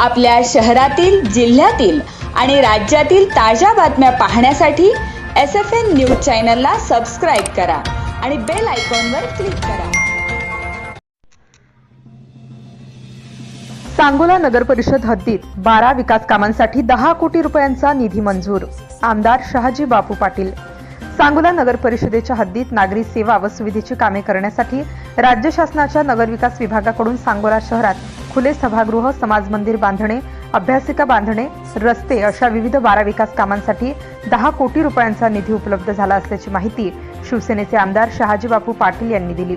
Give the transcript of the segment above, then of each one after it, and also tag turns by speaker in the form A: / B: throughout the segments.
A: आपल्या शहरातील जिल्ह्यातील आणि राज्यातील ताज्या बातम्या पाहण्यासाठी एस एफ एन न्यूज चॅनलला सबस्क्राईब करा आणि बेल आयकॉनवर क्लिक करा.
B: सांगोला नगर परिषद हद्दीत बारा विकास कामांसाठी दहा कोटी रुपयांचा निधी मंजूर आमदार शहाजी बापू पाटील. सांगोला नगर परिषदेच्या हद्दीत नागरी सेवा व सुविधेची कामे करण्यासाठी राज्य शासनाच्या नगर विकास विभागाकडून सांगोला शहरात खुले सभागृह समाज मंदिर बांधणे अभ्यासिका बांधणे रस्ते अशा विविध बारा विकास कामांसाठी दहा कोटी रुपयांचा निधी उपलब्ध झाला असल्याची माहिती शिवसेनेचे आमदार शहाजीबापू पाटील यांनी दिली.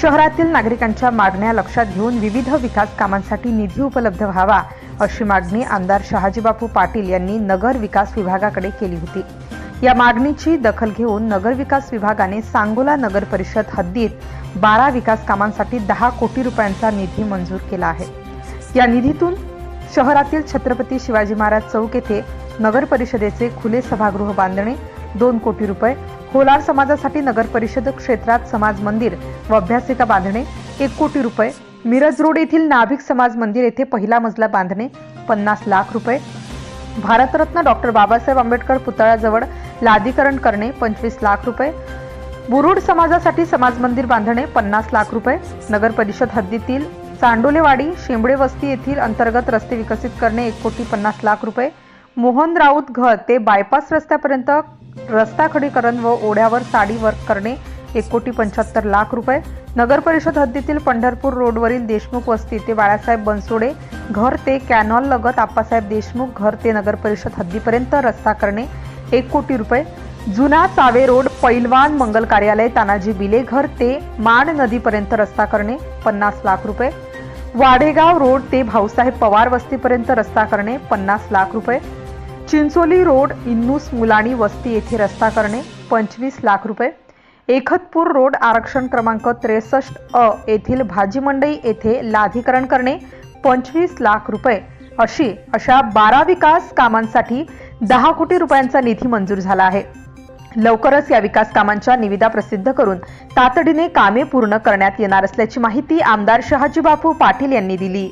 B: शहरातील नागरिकांच्या मागण्या लक्षात घेऊन विविध विकास कामांसाठी निधी उपलब्ध व्हावा अशी मागणी आमदार शहाजीबापू पाटील यांनी नगर विकास विभागाकडे केली होती. या मागणीची दखल घेऊन नगरविकास विभागाने सांगोला नगर परिषद हद्दीत बारा विकास कामांसाठी दहा कोटी रुपयांचा निधी मंजूर केला आहे. या निधीतून शहरातील छत्रपती शिवाजी महाराज चौक येथे नगर परिषदेचे खुले सभागृह बांधणे दोन कोटी रुपये होलार समाजासाठी नगर परिषद क्षेत्रात समाज मंदिर व अभ्यासिका बांधणे एक कोटी रुपये मिरज रोड येथील नाभिक समाज मंदिर येथे पहिला मजला बांधणे पन्नास लाख रुपये. भारतरत्न डॉक्टर बाबासाहेब आंबेडकर पुतळ्याजवळ लादीकरण करणे पंचवीस लाख रुपये. बुरुड समाजासाठी समाज मंदिर बांधणे पन्नास लाख रुपये. नगर परिषद हद्दीतील चांडोलेवाडी शेंबडे वस्ती येथील अंतर्गत रस्ते विकसित करणे एक कोटी पन्नास लाख रुपये. मोहन राऊत घर ते बायपास रस्त्यापर्यंत रस्ता खडीकरण व ओढ्यावर साडी वर्क करणे एक कोटी पंच्याहत्तर लाख रुपये. नगर परिषद हद्दीतील पंढरपूर रोडवरील देशमुख वस्ती ते बाळासाहेब बनसोडे घर ते कॅनॉल लगत आप्पासाहेब देशमुख घर ते नगर परिषद हद्दीपर्यंत रस्ता करणे एक कोटी रुपये. जुना सावे रोड पैलवान मंगल कार्यालय तानाजी बिले घर ते मान नदीपर्यंत रस्ता करणे पन्नास लाख रुपये. वाडेगाव रोड ते भाऊसाहेब पवार वस्तीपर्यंत रस्ता करणे पन्नास लाख रुपये. चिंचोली रोड इन्नूस मुलाणी वस्ती येथे रस्ता करणे पंचवीस लाख रुपये. एकतपूर रोड आरक्षण क्रमांक त्रेसष्ट अ येथील भाजी मंडई येथे लाधीकरण करणे पंचवीस लाख रुपये. अशी अशा बारा विकास कामांसाठी दहा कोटी रुपयांचा निधी मंजूर झाला आहे. लवकरच या विकास कामांच्या निविदा प्रसिद्ध करून तातडीने कामे पूर्ण करण्यात येणार असल्याची माहिती आमदार शहाजीबापू पाटील यांनी दिली.